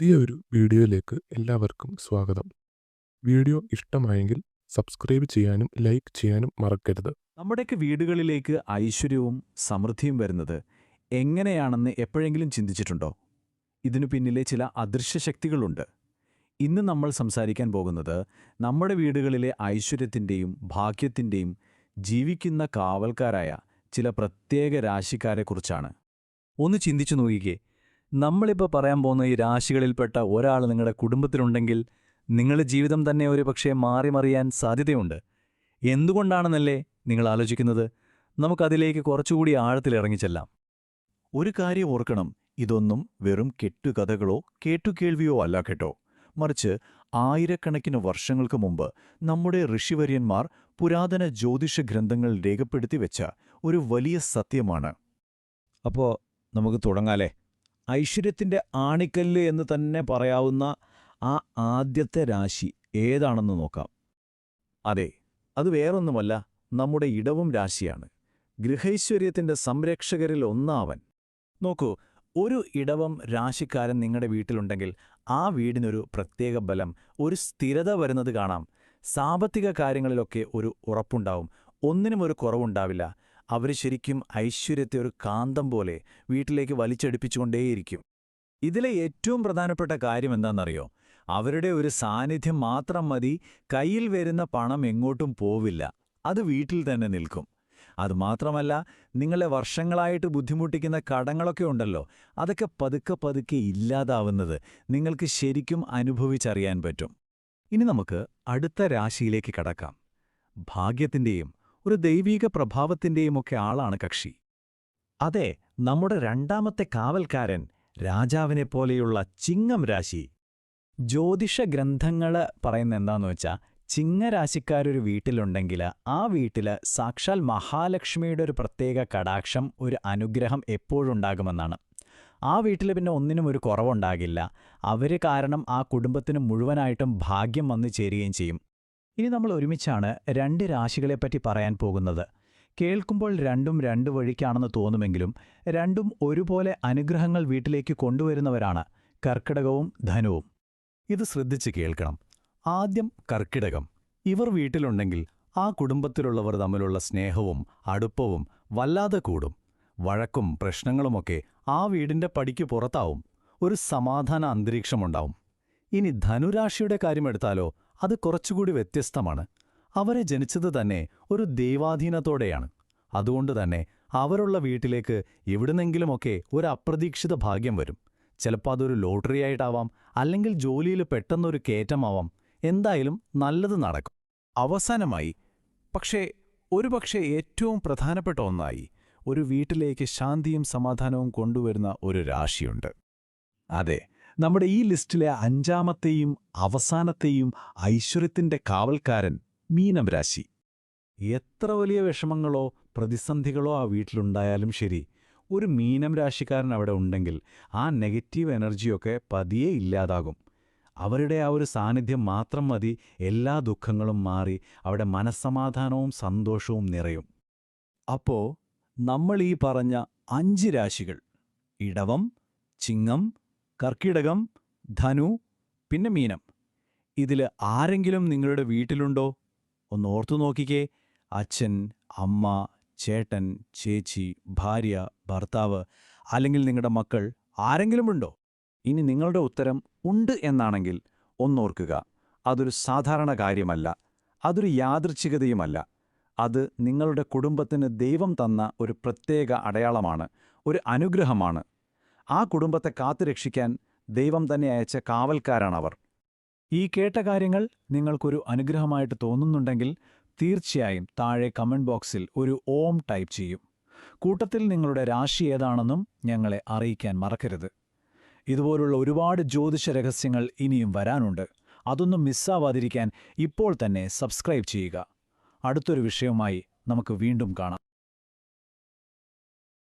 പുതിയ ഒരു വീഡിയോയിലേക്ക് എല്ലാവർക്കും സ്വാഗതം. വീഡിയോ ഇഷ്ടമായെങ്കിൽ സബ്സ്ക്രൈബ് ചെയ്യാനും ലൈക്ക് ചെയ്യാനും മറക്കരുത്. നമ്മുടെയൊക്കെ വീടുകളിലേക്ക് ഐശ്വര്യവും സമൃദ്ധിയും വരുന്നത് എങ്ങനെയാണെന്ന് എപ്പോഴെങ്കിലും ചിന്തിച്ചിട്ടുണ്ടോ? ഇതിനു പിന്നിലെ ചില അദൃശ്യ ശക്തികളുണ്ട്. ഇന്ന് നമ്മൾ സംസാരിക്കാൻ പോകുന്നത് നമ്മുടെ വീടുകളിലെ ഐശ്വര്യത്തിന്റെയും ഭാഗ്യത്തിന്റെയും ജീവിക്കുന്ന കാവൽക്കാരായ ചില പ്രത്യേക രാശിക്കാരെക്കുറിച്ചാണ്. ഒന്ന് ചിന്തിച്ചു നോക്കിക്കേ. നമ്മളിപ്പോൾ പറയാൻ പോകുന്ന ഈ രാശികളിൽപ്പെട്ട ഒരാൾ നിങ്ങളുടെ കുടുംബത്തിലുണ്ടെങ്കിൽ നിങ്ങളുടെ ജീവിതം തന്നെ ഒരു പക്ഷേ മാറി മറിയാൻ സാധ്യതയുണ്ട്. എന്തുകൊണ്ടാണെന്നല്ലേ നിങ്ങൾ ആലോചിക്കുന്നത്? നമുക്കതിലേക്ക് കുറച്ചുകൂടി ആഴത്തിൽ ആഴത്തിലിറങ്ങിച്ചെല്ലാം ഒരു കാര്യം ഓർക്കണം ഇതൊന്നും വെറും കെട്ടുകഥകളോ കേട്ടുകേൾവിയോ അല്ല കേട്ടോ. മറിച്ച് ആയിരക്കണക്കിന് വർഷങ്ങൾക്ക് മുമ്പ് നമ്മുടെ ഋഷിവര്യന്മാർ പുരാതന ജ്യോതിഷ ഗ്രന്ഥങ്ങൾ രേഖപ്പെടുത്തി വെച്ച ഒരു വലിയ സത്യമാണ്. അപ്പോൾ നമുക്ക് തുടങ്ങാലേ? ഐശ്വര്യത്തിന്റെ ആണിക്കല്ല് എന്ന് തന്നെ പറയാവുന്ന ആ ആദ്യത്തെ രാശി ഏതാണെന്ന് നോക്കാം. അതെ അത് വേറൊന്നുമല്ല നമ്മുടെ ഇടവും രാശിയാണ്. ഗൃഹൈശ്വര്യത്തിന്റെ സംരക്ഷകരിൽ ഒന്നാവൻ. നോക്കൂ ഒരു ഇടവം രാശിക്കാരൻ നിങ്ങളുടെ വീട്ടിലുണ്ടെങ്കിൽ ആ വീടിനൊരു പ്രത്യേക ബലം ഒരു സ്ഥിരത വരുന്നത് കാണാം. സാമ്പത്തിക കാര്യങ്ങളിലൊക്കെ ഒരു ഉറപ്പുണ്ടാവും. ഒന്നിനും ഒരു കുറവുണ്ടാവില്ല. അവർ ശരിക്കും ഐശ്വര്യത്തെ ഒരു കാന്തം പോലെ വീട്ടിലേക്ക് വലിച്ചടിപ്പിച്ചുകൊണ്ടേയിരിക്കും. ഇതിലെ ഏറ്റവും പ്രധാനപ്പെട്ട കാര്യം എന്താണെന്നറിയോ? അവരുടെ ഒരു സാന്നിധ്യം മാത്രം മതി കയ്യിൽ വരുന്ന പണം എങ്ങോട്ടും പോവില്ല. അത് വീട്ടിൽ തന്നെ നിൽക്കും. അതുമാത്രമല്ല നിങ്ങളെ വർഷങ്ങളായിട്ട് ബുദ്ധിമുട്ടിക്കുന്ന കടങ്ങളൊക്കെ ഉണ്ടല്ലോ അതൊക്കെ പതുക്കെ പതുക്കെ ഇല്ലാതാവുന്നത് നിങ്ങൾക്ക് ശരിക്കും അനുഭവിച്ചറിയാൻ പറ്റും. ഇനി നമുക്ക് അടുത്ത രാശിയിലേക്ക് കടക്കാം. ഭാഗ്യത്തിന്റെയും ഒരു ദൈവീക പ്രഭാവത്തിന്റെയുമൊക്കെ ആളാണ് കക്ഷി. അതെ നമ്മുടെ രണ്ടാമത്തെ കാവൽക്കാരൻ രാജാവിനെ പോലെയുള്ള ചിങ്ങം രാശി. ജ്യോതിഷ ഗ്രന്ഥങ്ങൾ പറയുന്ന എന്താന്ന് വെച്ചാൽ ചിങ്ങരാശിക്കാരൊരു വീട്ടിലുണ്ടെങ്കിൽ ആ വീട്ടിൽ സാക്ഷാൽ മഹാലക്ഷ്മിയുടെ ഒരു പ്രത്യേക കടാക്ഷം ഒരു അനുഗ്രഹം എപ്പോഴുണ്ടാകുമെന്നാണ്. ആ വീട്ടിൽ പിന്നെ ഒന്നിനും ഒരു കുറവുണ്ടാകില്ല. അവർ കാരണം ആ കുടുംബത്തിന് മുഴുവനായിട്ടും ഭാഗ്യം വന്നു ചേരുകയും ചെയ്യും. ഇനി നമ്മൾ ഒരുമിച്ചാണ് രണ്ട് രാശികളെപ്പറ്റി പറയാൻ പോകുന്നത്. കേൾക്കുമ്പോൾ രണ്ടും രണ്ട് വഴിക്കാണെന്ന് തോന്നുമെങ്കിലും രണ്ടും ഒരുപോലെ അനുഗ്രഹങ്ങൾ വീട്ടിലേക്ക് കൊണ്ടുവരുന്നവരാണ് കർക്കിടകവും ധനുവും. ഇത് ശ്രദ്ധിച്ച് കേൾക്കണം. ആദ്യം കർക്കിടകം. ഇവർ വീട്ടിലുണ്ടെങ്കിൽ ആ കുടുംബത്തിലുള്ളവർ തമ്മിലുള്ള സ്നേഹവും അടുപ്പവും വല്ലാതെ കൂടും. വഴക്കും പ്രശ്നങ്ങളുമൊക്കെ ആ വീടിന്റെ പടിക്ക് പുറത്താവും. ഒരു സമാധാന അന്തരീക്ഷമുണ്ടാവും. ഇനി ധനുരാശിയുടെ കാര്യമെടുത്താലോ അത് കുറച്ചുകൂടി വ്യത്യസ്തമാണ്. അവരെ ജനിച്ചത് തന്നെ ഒരു ദൈവാധീനത്തോടെയാണ്. അതുകൊണ്ട് തന്നെ അവരുള്ള വീട്ടിലേക്ക് എവിടുന്നെങ്കിലുമൊക്കെ ഒരു അപ്രതീക്ഷിത ഭാഗ്യം വരും. ചിലപ്പോൾ അതൊരു ലോട്ടറിയായിട്ടാവാം അല്ലെങ്കിൽ ജോലിയിൽ പെട്ടെന്നൊരു കയറ്റമാവാം. എന്തായാലും നല്ലത് നടക്കും. അവസാനമായി പക്ഷേ ഒരുപക്ഷെ ഏറ്റവും പ്രധാനപ്പെട്ട ഒന്നായി ഒരു വീട്ടിലേക്ക് ശാന്തിയും സമാധാനവും കൊണ്ടുവരുന്ന ഒരു രാശിയുണ്ട്. അതെ നമ്മുടെ ഈ ലിസ്റ്റിലെ അഞ്ചാമത്തെയും അവസാനത്തെയും ഐശ്വര്യത്തിന്റെ കാവൽക്കാരൻ മീനം രാശി. എത്ര വലിയ വിഷമങ്ങളോ പ്രതിസന്ധികളോ ആ വീട്ടിലുണ്ടായാലും ശരി ഒരു മീനം രാശിക്കാരൻ അവിടെ ഉണ്ടെങ്കിൽ ആ നെഗറ്റീവ് എനർജിയൊക്കെ പതിയെ ഇല്ലാതാകും. അവരുടെ ആ ഒരു സാന്നിധ്യം മാത്രം മതി എല്ലാ ദുഃഖങ്ങളും മാറി അവിടെ മനസ്സമാധാനവും സന്തോഷവും നിറയും. അപ്പോ നമ്മൾ ഈ പറഞ്ഞ അഞ്ച് രാശികൾ ഇടവം ചിങ്ങം കർക്കിടകം ധനു പിന്നെ മീനം. ഇതിൽ ആരെങ്കിലും നിങ്ങളുടെ വീട്ടിലുണ്ടോ? ഒന്ന് ഓർത്തു നോക്കിക്കേ. അച്ഛൻ അമ്മ ചേട്ടൻ ചേച്ചി ഭാര്യ ഭർത്താവ് അല്ലെങ്കിൽ നിങ്ങളുടെ മക്കൾ ആരെങ്കിലും ഉണ്ടോ? ഇനി നിങ്ങളുടെ ഉത്തരം ഉണ്ട് എന്നാണെങ്കിൽ ഒന്നോർക്കുക അതൊരു സാധാരണ കാര്യമല്ല. അതൊരു യാദൃച്ഛികതയുമല്ല. അത് നിങ്ങളുടെ കുടുംബത്തിന് ദൈവം തന്ന ഒരു പ്രത്യേക അടയാളമാണ് ഒരു അനുഗ്രഹമാണ്. ആ കുടുംബത്തെ കാത്തുരക്ഷിക്കാൻ ദൈവം തന്നെ അയച്ച കാവൽക്കാരാണവർ. ഈ കേട്ട കാര്യങ്ങൾ നിങ്ങൾക്കൊരു അനുഗ്രഹമായിട്ട് തോന്നുന്നുണ്ടെങ്കിൽ തീർച്ചയായും താഴെ കമന്റ് ബോക്സിൽ ഒരു ഓം ടൈപ്പ് ചെയ്യും. കൂട്ടത്തിൽ നിങ്ങളുടെ രാശി ഏതാണെന്നും ഞങ്ങളെ അറിയിക്കാൻ മറക്കരുത്. ഇതുപോലുള്ള ഒരുപാട് ജ്യോതിഷ രഹസ്യങ്ങൾ ഇനിയും വരാനുണ്ട്. അതൊന്നും മിസ്സാവാതിരിക്കാൻ ഇപ്പോൾ തന്നെ സബ്സ്ക്രൈബ് ചെയ്യുക. അടുത്തൊരു വിഷയവുമായി നമുക്ക് വീണ്ടും കാണാം.